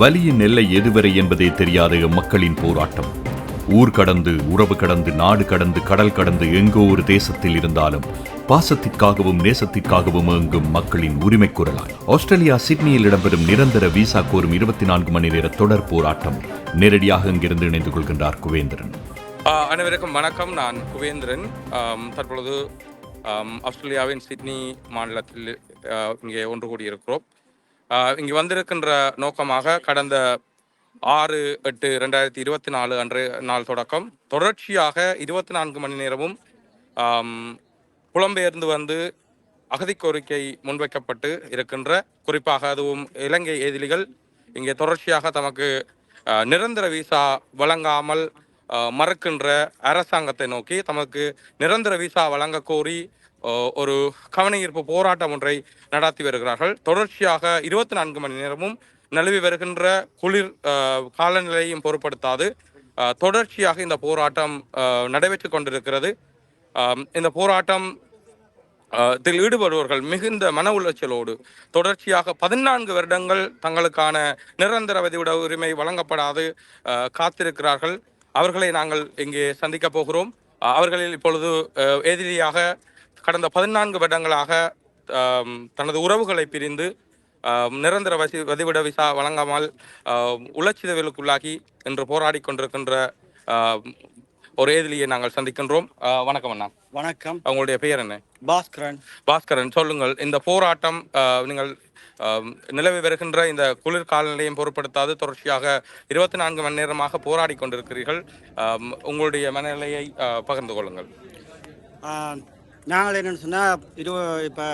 வலியின் எல்லை எதுவரை என்பதே தெரியாத மக்களின் போராட்டம். ஊர் கடந்து உறவு கடந்து நாடு கடந்து கடல் கடந்து எங்கோ ஒரு தேசத்தில் இருந்தாலும் பாசத்திற்காகவும் நேசத்திற்காகவும் இயங்கும் மக்களின் உரிமை குரலாய். ஆஸ்திரேலியா சிட்னியில் இடம்பெறும் நிரந்தர விசா கோரும் இருபத்தி நான்கு மணி நேர தொடர் போராட்டம் நேரடியாக இங்கிருந்து இணைந்து கொள்கின்றார் குவேந்திரன். அனைவருக்கும் வணக்கம். நான் குவேந்திரன். தற்பொழுது ஆஸ்திரேலியாவின் சிட்னி மாநிலத்தில் இங்கே ஒன்று கூடியிருக்கிறோம். இங்கு வந்திருக்கின்ற நோக்கமாக கடந்த ஆறு எட்டு ரெண்டாயிரத்தி இருபத்தி நாலு அன்று நாள் தொடக்கம். தொடர்ச்சியாக இருபத்தி நான்கு மணி நேரமும் புலம்பெயர்ந்து வந்து அகதி கோரிக்கை முன்வைக்கப்பட்டு இருக்கின்ற குறிப்பாக அதுவும் இலங்கை எதிரிகள் இங்கே தொடர்ச்சியாக தமக்கு நிரந்தர விசா வழங்காமல் மறுக்கின்ற அரசாங்கத்தை நோக்கி தமக்கு நிரந்தர விசா வழங்க கோரி ஒரு கவனஈர்ப்பு போராட்டம் ஒன்றை நடத்தி வருகிறார்கள். தொடர்ச்சியாக இருபத்தி நான்கு மணி நேரமும் நிலவி வருகின்ற குளிர் காலநிலையும் பொருட்படுத்தாது. தொடர்ச்சியாக இந்த போராட்டம் நடைபெற்று கொண்டிருக்கிறது. இந்த போராட்டம் இதில் ஈடுபடுவர்கள் மிகுந்த மன உளைச்சலோடு தொடர்ச்சியாக பதினான்கு வருடங்கள் தங்களுக்கான நிரந்தர வதிவிட உரிமை வழங்கப்படாது காத்திருக்கிறார்கள். அவர்களை நாங்கள் இங்கே சந்திக்க போகிறோம். அவர்களில் இப்பொழுது எதிரியாக கடந்த பதினான்கு வருடங்களாக தனது உறவுகளை பிரிந்து நிரந்தர வசி வதிவிட விசா வழங்காமல் உளச்சிதவிலுக்குள்ளாகி இன்று போராடி கொண்டிருக்கின்ற ஒரு ஏதிலியை நாங்கள் சந்திக்கின்றோம். வணக்கம் அண்ணா. வணக்கம். அவங்களுடைய பெயர் என்ன? பாஸ்கரன். பாஸ்கரன் சொல்லுங்கள். இந்த போராட்டம் நீங்கள் நிலவி வருகின்ற இந்த குளிர் காலநிலையும் பொருட்படுத்தாது தொடர்ச்சியாக இருபத்தி நான்கு மணி நேரமாக போராடி கொண்டிருக்கிறீர்கள். உங்களுடைய மனநிலையை பகிர்ந்து கொள்ளுங்கள். நாங்கள் என்னென்னு சொன்னால் இது இப்போ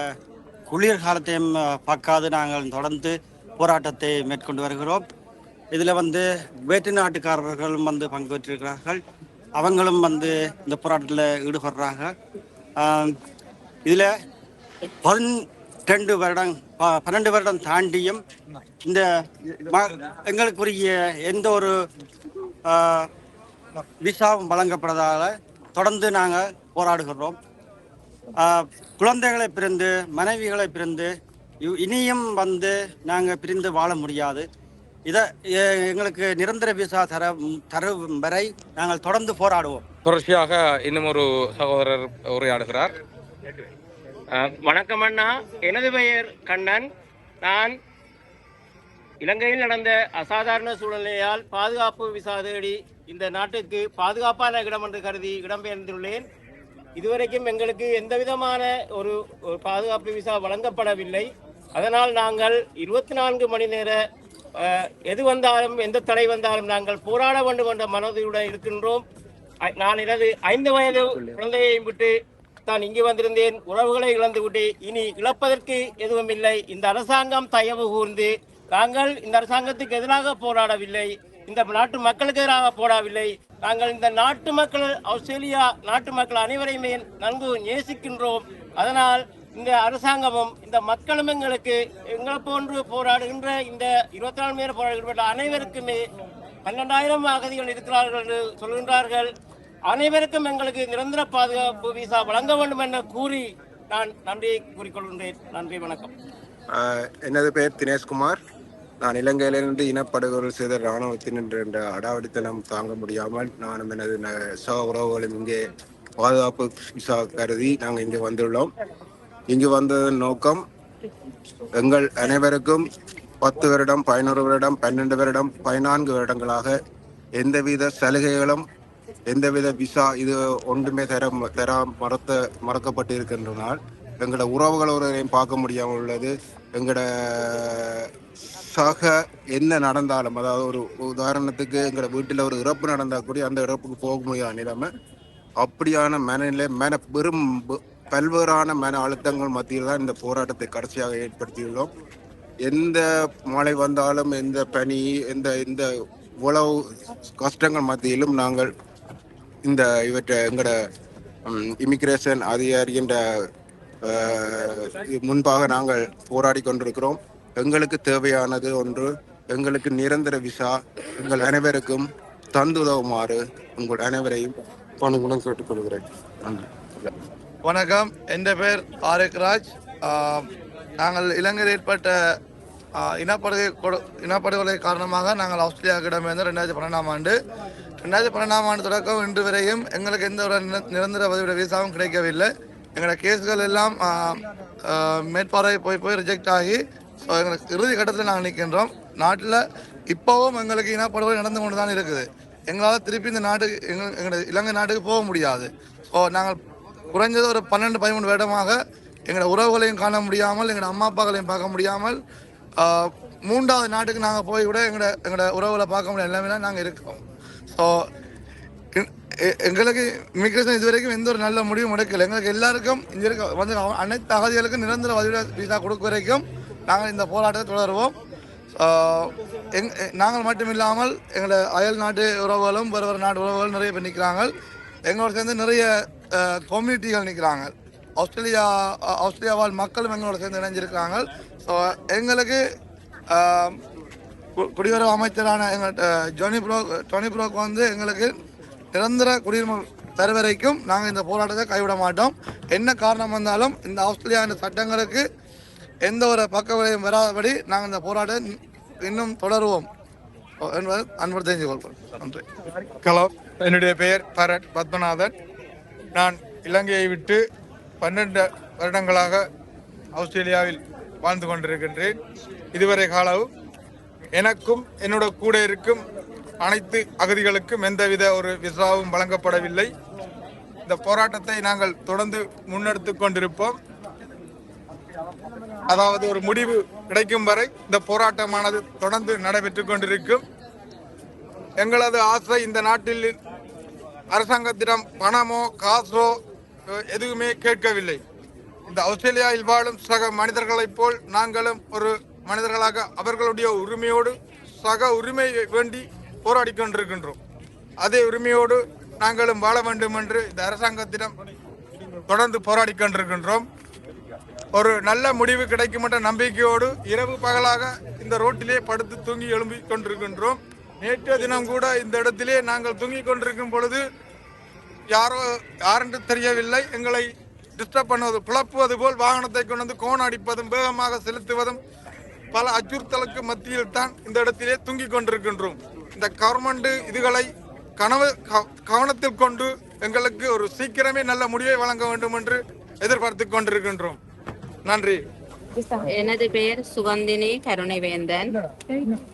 குளிர் காலத்தையும் பார்க்காது. நாங்கள் தொடர்ந்து போராட்டத்தை மேற்கொண்டு வருகிறோம். இதில் வந்து வேற்று நாட்டுக்காரர்களும் வந்து பங்கு பெற்றிருக்கிறார்கள். அவங்களும் வந்து இந்த போராட்டத்தில் ஈடுபடுறாங்க. இதில் ரெண்டு வருடம் ப- பன்னெண்டு வருடம் தாண்டியும் இந்த எங்களுக்குரிய எந்த ஒரு விசாவும் வழங்கப்படாதால தொடர்ந்து நாங்கள் போராடுகிறோம். குழந்தைகளை பிரிந்து மனைவிகளை பிரிந்து இ- இனியும் வந்து நாங்கள் பிரிந்து வாழ முடியாது. இதை எங்களுக்கு நிரந்தர விசா தர தரும் வரை நாங்கள் தொடர்ந்து போராடுவோம். தொடர்ச்சியாக இன்னும் ஒரு சகோதரர் உரையாடுகிறார். வணக்கம் அண்ணா. எனது பெயர் கண்ணன். நான் இலங்கையில் நடந்த அசாதாரண சூழ்நிலையால் பாதுகாப்பு விசா தேடி இந்த நாட்டுக்கு பாதுகாப்பான இடம் என்று கருதி இடம்பெயர்ந்துள்ளேன். இதுவரைக்கும் எங்களுக்கு எந்த விதமான ஒரு ஒரு பாதுகாப்பு விசா வழங்கப்படவில்லை. அதனால் நாங்கள் இருபத்தி நான்கு மணி நேர எது வந்தாலும் எந்த தடை வந்தாலும் நாங்கள் போராட வேண்டும் என்ற மனதையுடன் இருக்கின்றோம். நான் எனது ஐந்து வயது குழந்தையை விட்டு தான் இங்கு வந்திருந்தேன். உறவுகளை இழந்து விட்டு இனி இழப்பதற்கு எதுவும் இல்லை இந்த அரசாங்கம் தயவு கூர்ந்து நாங்கள் இந்த அரசாங்கத்துக்கு எதிராக போராடவில்லை. இந்த நாட்டு மக்களுக்கு எதிராக போராடவில்லை. நாங்கள் இந்த நாட்டு மக்கள் ஆஸ்திரேலியா நாட்டு மக்கள் அனைவரையுமே நன்கு நேசிக்கின்றோம். அதனால் இந்த அரசாங்கமும் இந்த மக்களும் எங்களுக்கு எங்களை போன்று போராடுகின்ற இந்த இருபத்தி நாலு பேர் போராடுகின்ற அனைவருக்குமே பன்னெண்டாயிரம் அகதிகள் இருக்கிறார்கள் என்று சொல்கின்றார்கள். அனைவருக்கும் எங்களுக்கு நிரந்தர பாதுகாப்பு விசா வழங்க வேண்டும் என கூறி நான் நன்றியை கூறிக்கொள்கின்றேன். நன்றி வணக்கம். எனது பெயர் தினேஷ்குமார். நான் இலங்கையிலிருந்து இனப்படுகொலை செய்த இராணுவத்தின் என்ற அடாவடித்தனம் தாங்க முடியாமல் நானும் எனது சக உறவுகளும் இங்கே பாதுகாப்பு விசா கருதி நாங்கள் இங்கே வந்துள்ளோம். இங்கு வந்ததன் நோக்கம் எங்கள் அனைவருக்கும் பத்து வருடம் பதினோரு வருடம் பன்னெண்டு வருடம் பதினான்கு வருடங்களாக எந்தவித சலுகைகளும் எந்தவித விசா இது ஒன்றுமே தர தர மறத்த மறக்கப்பட்டு இருக்கின்றனால் எங்களோட உறவுகள் ஒருவரையும் பார்க்க முடியாமல் உள்ளது. எங்களோட சக என்ன நடந்தாலும் அதாவது ஒரு உதாரணத்துக்கு எங்களோட வீட்டில் ஒரு இறப்பு நடந்தால் கூட அந்த இறப்புக்கு போக முடியாத நிலைமை. அப்படியான மனநிலை மன பெரும் பல்வேறான மன அழுத்தங்கள் மத்தியில் தான் இந்த போராட்டத்தை கடைசியாக ஏற்படுத்தியுள்ளோம். எந்த மழை வந்தாலும் எந்த பனி எந்த இந்த உழவு கஷ்டங்கள் மத்தியிலும் நாங்கள் இந்த இவற்றை எங்களோட இமிகிரேஷன் அதிகாரின்ற முன்பாக நாங்கள் போராடி கொண்டிருக்கிறோம். எங்களுக்கு தேவையானது ஒன்று எங்களுக்கு நிரந்தர விசா எங்கள் அனைவருக்கும் தந்துதவுமாறு உங்கள் அனைவரையும் பணிகளும் கேட்டுக்கொள்கிறேன். வணக்கம். என் பேர் ஆரிக் ராஜ். நாங்கள் இலங்கையில் ஏற்பட்ட இனப்படுகை இனப்படுகொலை கொடு- இனப்படுகொலை காரணமாக நாங்கள் ஆஸ்திரேலியாவுக்கிடமிருந்து ரெண்டாயிரத்தி பன்னெண்டாம் ஆண்டு ரெண்டாயிரத்தி பன்னெண்டாம் ஆண்டு தொடக்கம் இன்று வரையும் எங்களுக்கு எந்த ஒரு நிரந்தர பதிவிட விசாவும் கிடைக்கவில்லை. எங்களோட கேஸ்கள் எல்லாம் மேற்பார்வை போய் போய் ரிஜெக்ட் ஆகி ஸோ எங்களுக்கு இறுதி கட்டத்தில் நாங்கள் நிற்கின்றோம் நாட்டில் இப்போவும் எங்களுக்கு இனப்படுகொலை நடந்து கொண்டு தான் இருக்குது. எங்களால் திருப்பி இந்த நாட்டுக்கு எங்கள் எங்களோட இலங்கை நாட்டுக்கு போக முடியாது. ஸோ நாங்கள் குறைஞ்சது ஒரு பன்னெண்டு பதிமூணு வருடமாக எங்களோட உறவுகளையும் காண முடியாமல் எங்களோட அம்மா அப்பாக்களையும் பார்க்க முடியாமல் மூன்றாவது நாட்டுக்கு நாங்கள் போய் கூட எங்களோட எங்களோட உறவுகளை பார்க்க முடியாது எல்லாமே நாங்கள் இருக்கோம். ஸோ எங்களுக்கு இமிக்ரேஷன் இது வரைக்கும் எந்த ஒரு நல்ல முடிவும் எடுக்கல. எங்களுக்கு எல்லாருக்கும் இங்கே இருக்க வந்து அனைத்து அகதிகளுக்கும் நிரந்தர வதிவிட விசா கொடுக்க வரைக்கும் நாங்கள் இந்த போராட்டத்தை தொடருவோம். எங் நாங்கள் மட்டும் இல்லாமல் எங்களோட அயல் நாட்டு உறவுகளும் வேறு வேறு நாட்டு உறவுகளும் நிறைய பேர் நிற்கிறாங்க எங்களோட சேர்ந்து நிறைய கம்யூனிட்டிகள் நிற்கிறாங்க ஆஸ்திரேலியா ஆஸ்திரேலியாவால் ஆஸ்திரேலியா வாழ் மக்களும் எங்களோட சேர்ந்து இணைஞ்சிருக்கிறாங்க. ஸோ எங்களுக்கு கு- குடியுறவு அமைச்சரான எங்கள் ஜோனி ப்ரோ டோனி ப்ரோக்கு வந்து எங்களுக்கு நிரந்தர குடியுரிமை தர வரைக்கும் நாங்கள் இந்த போராட்டத்தை கைவிட மாட்டோம். என்ன காரணம் வந்தாலும் இந்த ஆஸ்திரேலியா இந்த சட்டங்களுக்கு எந்த ஒரு பக்க விளையும் வராதபடி நாங்கள் இந்த போராட்டம் இன்னும் தொடருவோம். என்பதை அன்பு தெரிஞ்சு கொள்வோம் நன்றி. ஹலோ என்னுடைய பெயர் பரட் பத்மநாதன். நான் இலங்கையை விட்டு பன்னெண்டு வருடங்களாக ஆஸ்திரேலியாவில் வாழ்ந்து கொண்டிருக்கின்றேன். இதுவரை காலம் எனக்கும் என்னோட கூட இருக்கும் அனைத்து அகதிகளுக்கும் எந்தவித ஒரு விசாவும் வழங்கப்படவில்லை. இந்த போராட்டத்தை நாங்கள் தொடர்ந்து முன்னெடுத்து கொண்டிருப்போம். அதாவது ஒரு முடிவு கிடைக்கும் வரை இந்த போராட்டமானது தொடர்ந்து நடைபெற்றுக் கொண்டிருக்கும். எங்களது ஆசை இந்த நாட்டில் அரசாங்கத்திடம் பணமோ காசோ எதுவுமே கேட்கவில்லை. இந்த ஆஸ்திரேலியாவில் வாழும் சக மனிதர்களைப் போல் நாங்களும் ஒரு மனிதர்களாக அவர்களுடைய உரிமையோடு சக உரிமை வேண்டி போராடி கொண்டிருக்கின்றோம். அதே உரிமையோடு நாங்களும் வாழ வேண்டும் என்று இந்த அரசாங்கத்திடம் தொடர்ந்து போராடி கொண்டிருக்கின்றோம். ஒரு நல்ல முடிவு கிடைக்கும் என்ற நம்பிக்கையோடு இரவு பகலாக இந்த ரோட்டிலே படுத்து தூங்கி எழும்பி கொண்டிருக்கின்றோம். நேற்றைய தினம் கூட இந்த இடத்திலே நாங்கள் தூங்கிக் கொண்டிருக்கும் பொழுது யாரோ யாரென்று தெரியவில்லை. எங்களை டிஸ்டர்ப் பண்ணுவது குழப்புவது போல் வாகனத்தை கொண்டு வந்து கோணம் அடிப்பதும் வேகமாக செலுத்துவதும் பல அச்சுறுத்தலுக்கு மத்தியில் தான் இந்த இடத்திலே தூங்கிக் கொண்டிருக்கின்றோம். இந்த கவர்மெண்ட் இதுகளை கனவு கவனத்தில் கொண்டு எங்களுக்கு ஒரு சீக்கிரமே நல்ல முடிவை வழங்க வேண்டும் என்று எதிர்பார்த்து கொண்டிருக்கின்றோம். நன்றி. எனது பெயர் சுகந்தினி கருணை வேந்தன்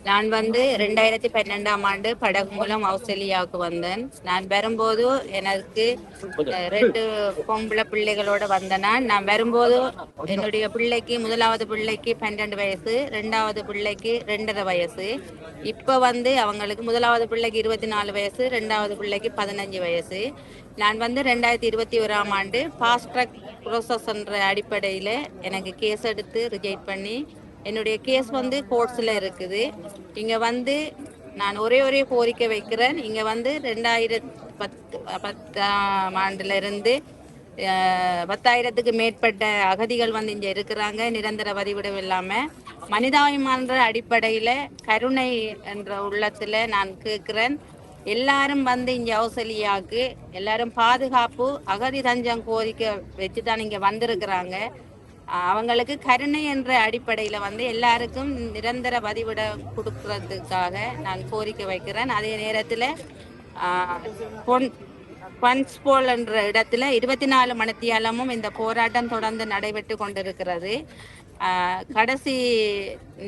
நான் வந்து ரெண்டாயிரத்தி பன்னெண்டாம் ஆண்டு படகு மூலம் ஆஸ்திரேலியாவுக்கு வந்தேன். நான் வரும்போது எனக்கு ரெண்டு பொம்பளை பிள்ளைகளோட வந்தேன் நான். நான் வரும்போது என்னுடைய பிள்ளைக்கு முதலாவது பிள்ளைக்கு பன்னெண்டு வயசு ரெண்டாவது பிள்ளைக்கு ரெண்டரை வயசு. இப்போ வந்து அவங்களுக்கு முதலாவது பிள்ளைக்கு இருபத்தி நாலு வயசு ரெண்டாவது பிள்ளைக்கு பதினஞ்சு வயசு. நான் வந்து ரெண்டாயிரத்தி இருபத்தி ஓராம் ஆண்டு ஃபாஸ்ட் ட்ராக் ப்ரோசஸ் என்ற அடிப்படையில் எனக்கு கேஸ் எடுத்து ரிஜெக்ட் பண்ணி என்னுடைய கேஸ் வந்து கோர்ட்ஸில் இருக்குது. இங்கே வந்து நான் ஒரே ஒரே கோரிக்கை வைக்கிறேன். இங்கே வந்து ரெண்டாயிரத்து பத்து பத்தாம் ஆண்டுலேருந்து பத்தாயிரத்துக்கு மேற்பட்ட அகதிகள் வந்து இங்கே இருக்கிறாங்க. நிரந்தர வதிவிடம் இல்லாமல் மனிதாபிமான அடிப்படையில் கருணை என்ற உள்ளத்தில் நான் கேட்குறேன். எல்லாரும் வந்து இங்கே அவசலியாக்கு எல்லாரும் பாதுகாப்பு அகதி தஞ்சம் கோரிக்கை வச்சு தான் இங்கே வந்திருக்கிறாங்க. அவங்களுக்கு கருணை என்ற அடிப்படையில் வந்து எல்லாருக்கும் நிரந்தர பதிவிட கொடுக்கறதுக்காக நான் கோரிக்கை வைக்கிறேன். அதே நேரத்தில் பன்ஸ்போல் என்ற இடத்துல இருபத்தி நாலு மணித்தியாலமும் இந்த போராட்டம் தொடர்ந்து நடைபெற்று கொண்டிருக்கிறது. கடைசி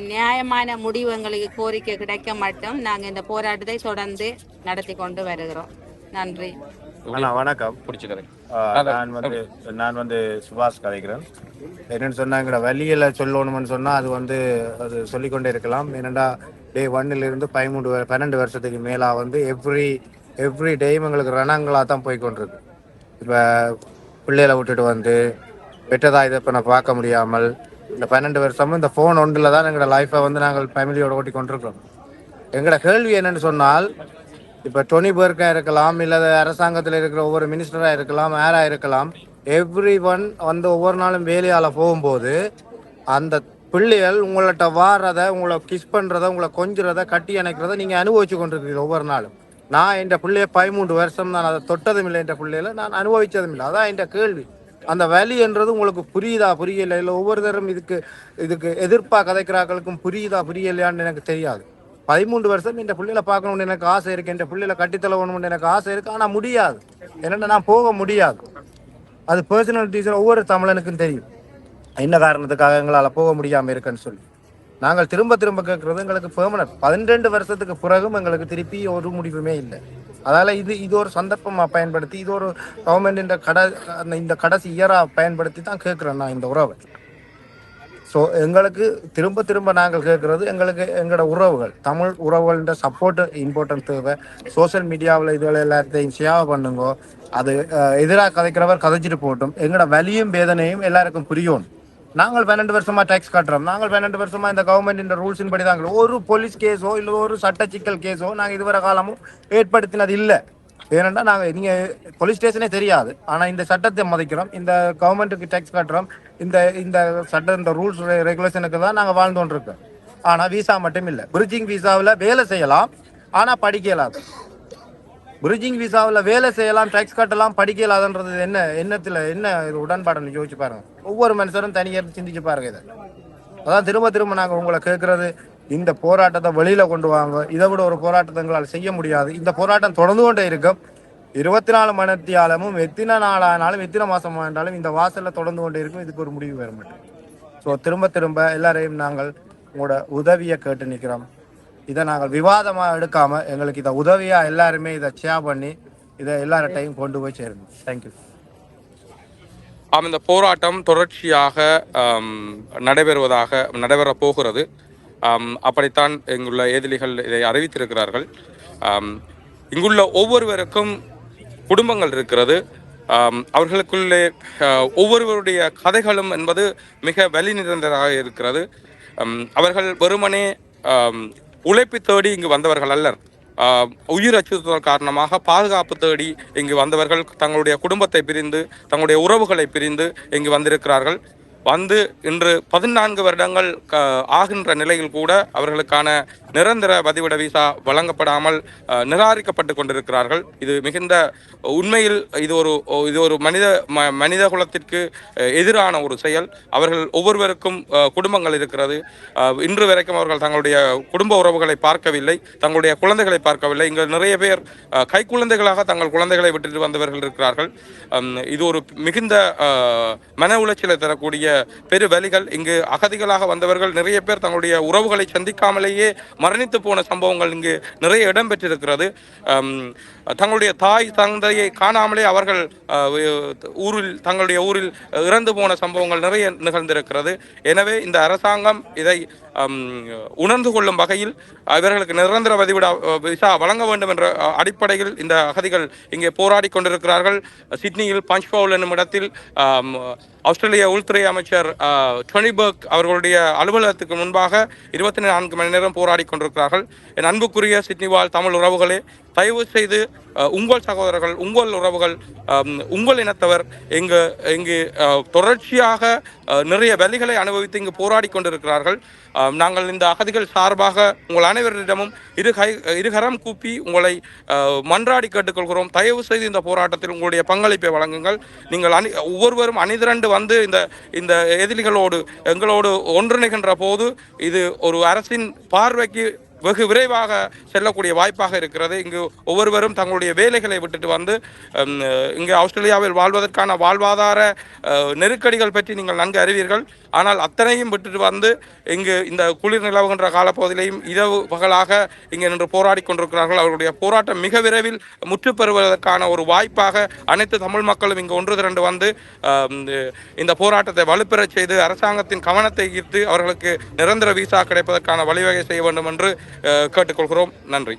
நியாயமான முடிவு எங்களுக்கு கோரிக்கை கிடைக்க மட்டும் நாங்கள் இந்த போராட்டத்தை தொடர்ந்து நடத்தி கொண்டு வருகிறோம். நன்றி. அண்ணா வணக்கம். பிடிச்சிக்கிறேன். நான் வந்து நான் வந்து சுபாஷ் கதைக்கிறேன். என்னன்னு சொன்னா எங்கட வழியில சொல்லணும்னு சொன்னா அது வந்து அது சொல்லிக்கொண்டே இருக்கலாம். என்னடா டே ஒன்னில் இருந்து பதிமூன்று பன்னெண்டு வருஷத்துக்கு மேலா வந்து எவ்ரி எவ்ரி டேயும் எங்களுக்கு ரணங்களா தான் போய் கொண்டிருக்கு இப்போ பிள்ளைகளை விட்டுட்டு வந்து பெற்றதா இதை இப்போ நான் பார்க்க முடியாமல் இந்த பன்னெண்டு வருஷமும் இந்த ஃபோன் ஒன்றில் தான் எங்களோட லைஃப்பை வந்து நாங்கள் ஃபேமிலியோட ஓட்டி கொண்டிருக்கிறோம் எங்களோட கேள்வி என்னன்னு சொன்னால் இப்போ டொனி பேர்க்கா இருக்கலாம் இல்லை அரசாங்கத்தில் இருக்கிற ஒவ்வொரு மினிஸ்டராக இருக்கலாம் யாராக இருக்கலாம். எவ்ரி ஒன் வந்து ஒவ்வொரு நாளும் வேலையால் போகும்போது அந்த பிள்ளைகள் உங்கள்கிட்ட வாரதை உங்களை கிஸ் பண்ணுறத உங்களை கொஞ்சுறத கட்டி அணைக்கிறத நீங்கள் அனுபவிச்சு கொண்டிருக்கிறீங்க ஒவ்வொரு நாளும். நான் என் பிள்ளைய பதிமூன்று வருஷம் நான் அதை தொட்டதும் இல்லை என் பிள்ளையில நான் அனுபவிச்சதும் இல்லை. அதான் என் கேள்வி. அந்த வலி என்றது உங்களுக்கு புரியுதா புரியல இல்லை ஒவ்வொருத்தரும் இதுக்கு இதுக்கு எதிர்ப்பாக கதைக்கிறாக்களுக்கும் புரியுதா புரியலையான்னு எனக்கு தெரியாது. பதிமூன்று வருஷம் இந்த பிள்ளைகளை பார்க்கணும்னு எனக்கு ஆசை இருக்கு. இந்த பிள்ளைகளை கட்டித்தளவணும்னு எனக்கு ஆசை இருக்கு. ஆனால் முடியாது. என்னென்ன நான் போக முடியாது. அது பர்சனல் டீச்சர் ஒவ்வொரு தமிழனுக்கும் தெரியும். என்ன காரணத்துக்காக எங்களால் போக முடியாமல் இருக்குன்னு சொல்லி. நாங்கள் திரும்ப திரும்ப கேட்கறது எங்களுக்கு பெர்மனன்ட் பன்னிரெண்டு வருஷத்துக்கு பிறகும் எங்களுக்கு திருப்பி ஒரு முடிவுமே இல்லை. அதால் இது இது ஒரு சந்தர்ப்பமாக பயன்படுத்தி இது ஒரு கவர்மெண்ட் கடை அந்த இந்த கடைசி இயராக பயன்படுத்தி தான் கேட்குறேன் நான் இந்த உறவை. ஸோ எங்களுக்கு திரும்ப திரும்ப நாங்கள் கேட்குறது எங்களுக்கு எங்களோட உறவுகள். தமிழ் உறவுகள்ன்ற சப்போர்ட் இம்பார்ட்டன்ஸ் தேவை. சோஷியல் மீடியாவில் இதுவரை எல்லாத்தையும் ஷேர் பண்ணுங்க. அது எதிராக கதைக்கிறவர் கதைச்சிட்டு போட்டும் எங்களோட வலியும் வேதனையும் எல்லாருக்கும் புரியும். நாங்கள் பன்னெண்டு வருஷமா டேக்ஸ் கட்டுறோம். நாங்கள் பன்னெண்டு வருஷமா இந்த கவர்மெண்ட் இந்த ரூல்ஸின் படி தாங்க ஒரு போலீஸ் கேஸோ இல்லை ஒரு சட்ட சிக்கல் கேஸோ நாங்கள் இதுவரை காலமும் ஏற்படுத்தினது இல்லை. ஏனென்றால் நாங்கள் நீங்கள் போலீஸ் ஸ்டேஷனே தெரியாது. ஆனால் இந்த சட்டத்தை மதிக்கிறோம். இந்த கவர்மெண்ட்டுக்கு டேக்ஸ் கட்டுறோம். இந்த இந்த சட்ட இந்த ரூல்ஸ் ரெகுலேஷனுக்கு தான் நாங்கள் வாழ்ந்து ஆனால் விசா மட்டும் இல்லை. பிரிட்ஜிங் விசாவில் வேலை செய்யலாம். ஆனால் படிக்க இயலாது. பிரிட்ஜிங் விசாவில் வேலை செய்யலாம் டேக்ஸ் கட்டலாம் படிக்கலாதுன்றது என்ன என்னத்தில் என்ன இது உடன்பாடுன்னு யோசிச்சு பாருங்கள் ஒவ்வொரு மனுஷரும் தனியாக சிந்திச்சு பாருங்க இதை. அதான் திரும்ப திரும்ப நாங்கள் உங்களை கேட்குறது. இந்த போராட்டத்தை வெளியில கொண்டு வாங்க. இதை விட ஒரு போராட்டத்தை எங்களால் செய்ய முடியாது. இந்த போராட்டம் தொடர்ந்து கொண்டே இருக்கும். இருபத்தி நாலு மணித்தியாலமும் எத்தனை நாளானாலும் எத்தனை மாசம் ஆனாலும் இந்த வாசல்ல தொடர்ந்து கொண்டே இருக்கும். இதுக்கு ஒரு முடிவு வர மாட்டேன் ஸோ திரும்ப திரும்ப எல்லாரையும் நாங்கள் உங்களோட உதவியை கேட்டு நிற்கிறோம் இதை நாங்கள் விவாதமா எடுக்காம எங்களுக்கு இதை உதவியா எல்லாருமே இதை ஷேர் பண்ணி இதை எல்லார்ட்டையும் கொண்டு போய் சேருங்க. தேங்க்யூ ஆமாம் இந்த போராட்டம் தொடர்ச்சியாக நடைபெறுவதாக நடைபெறப் போகிறது. அப்படித்தான் இங்குள்ள ஏதிலிகள் இதை அறிவித்திருக்கிறார்கள். இங்குள்ள ஒவ்வொருவருக்கும் குடும்பங்கள் இருக்கிறது. அவர்களுக்குள்ளே ஒவ்வொருவருடைய கதைகளும் என்பது மிக வலி நிறைந்ததாக இருக்கிறது. அவர்கள் வெறுமனே உழைப்பு தேடி இங்கு வந்தவர்கள் அல்லர். உயிர் அச்சுறுத்தல் காரணமாக பாதுகாப்பு தேடி இங்கு வந்தவர்கள் தங்களுடைய குடும்பத்தை பிரிந்து தங்களுடைய உறவுகளை பிரிந்து இங்கு வந்திருக்கிறார்கள். வந்து இன்று பதினான்கு வருடங்கள் க- ஆகின்ற நிலையில் கூட அவர்களுக்கான நிரந்தர பதிவிட விசா வழங்கப்படாமல் நிராகரிக்கப்பட்டு கொண்டிருக்கிறார்கள். இது மிகுந்த உண்மையில் இது ஒரு இது ஒரு மனித ம- மனித குலத்திற்கு எதிரான ஒரு செயல். அவர்கள் ஒவ்வொருவருக்கும் குடும்பங்கள் இருக்கிறது. இன்று வரைக்கும் அவர்கள் தங்களுடைய குடும்ப உறவுகளை பார்க்கவில்லை தங்களுடைய குழந்தைகளை பார்க்கவில்லை. இங்கு நிறைய பேர் கை குழந்தைகளாக தங்கள் குழந்தைகளை விட்டுட்டு வந்தவர்கள் இருக்கிறார்கள். இது ஒரு மிகுந்த மன உளைச்சலை தரக்கூடிய பெரு வலிகள் இங்கு அகதிகளாக வந்தவர்கள் நிறைய பேர் தங்களுடைய உறவுகளை சந்திக்காமலேயே மரணித்து போன சம்பவங்கள் இங்கு நிறைய இடம்பெற்றிருக்கிறது தங்களுடைய தாய் தந்தையை காணாமலே அவர்கள் ஊரில் தங்களுடைய ஊரில் இறந்து போன சம்பவங்கள் நிறைய நிகழ்ந்திருக்கிறது. எனவே இந்த அரசாங்கம் இதை உணர்ந்து கொள்ளும் வகையில் இவர்களுக்கு நிரந்தர வதிவிட விசா வழங்க வேண்டும் என்ற அடிப்படையில் இந்த அகதிகள் இங்கே போராடி கொண்டிருக்கிறார்கள். சிட்னியில் பஞ்ச்பவுல் என்னும் இடத்தில் ஆஸ்திரேலிய உள்துறை அமைச்சர் டொனிபர்க் அவர்களுடைய அலுவலகத்துக்கு முன்பாக இருபத்தி நான்கு மணி நேரம் போராடி கொண்டிருக்கிறார்கள். என் அன்புக்குரிய சிட்னி வாழ் தமிழ் உறவுகளே தயவு செய்து உங்கள் சகோதரர்கள் உங்கள் உறவுகள் உங்கள் இனத்தவர் இங்கு இங்கு தொடர்ச்சியாக நிறைய வலிகளை அனுபவித்து இங்கு போராடி கொண்டிருக்கிறார்கள். நாங்கள் இந்த அகதிகள் சார்பாக உங்கள் அனைவரிடமும் இரு கை இருகரம் கூப்பி உங்களை மன்றாடி கேட்டுக்கொள்கிறோம். தயவு செய்து இந்த போராட்டத்தில் உங்களுடைய பங்களிப்பை வழங்குங்கள். நீங்கள் அணி ஒவ்வொருவரும் அணிதிரண்டு வந்து இந்த இந்த எதிரிகளோடு எங்களோடு ஒன்றிணைகின்ற போது இது ஒரு அரசின் பார்வைக்கு வெகு விரைவாக செல்லக்கூடிய வாய்ப்பாக இருக்கிறது. இங்கு ஒவ்வொருவரும் தங்களுடைய வேலைகளை விட்டுட்டு வந்து இங்கு ஆஸ்திரேலியாவில் வாழ்வதற்கான வாழ்வாதார நெருக்கடிகள் பற்றி நீங்கள் நன்கு அறிவீர்கள். ஆனால் அத்தனையும் விட்டுட்டு வந்து இங்கு இந்த குளிர் நிலவுகின்ற காலப்பகுதியிலையும் இரவு பகலாக இங்கே நின்று போராடி கொண்டிருக்கிறார்கள். அவர்களுடைய போராட்டம் மிக விரைவில் முற்று பெறுவதற்கான ஒரு வாய்ப்பாக அனைத்து தமிழ் மக்களும் இங்கு ஒன்று திரண்டு வந்து இந்த போராட்டத்தை வலுப்பெறச் செய்து அரசாங்கத்தின் கவனத்தை ஈர்த்து அவர்களுக்கு நிரந்தர விசா கிடைப்பதற்கான வழிவகை செய்ய வேண்டும் என்று கேட்டுக்கொள்கிறோம். நன்றி.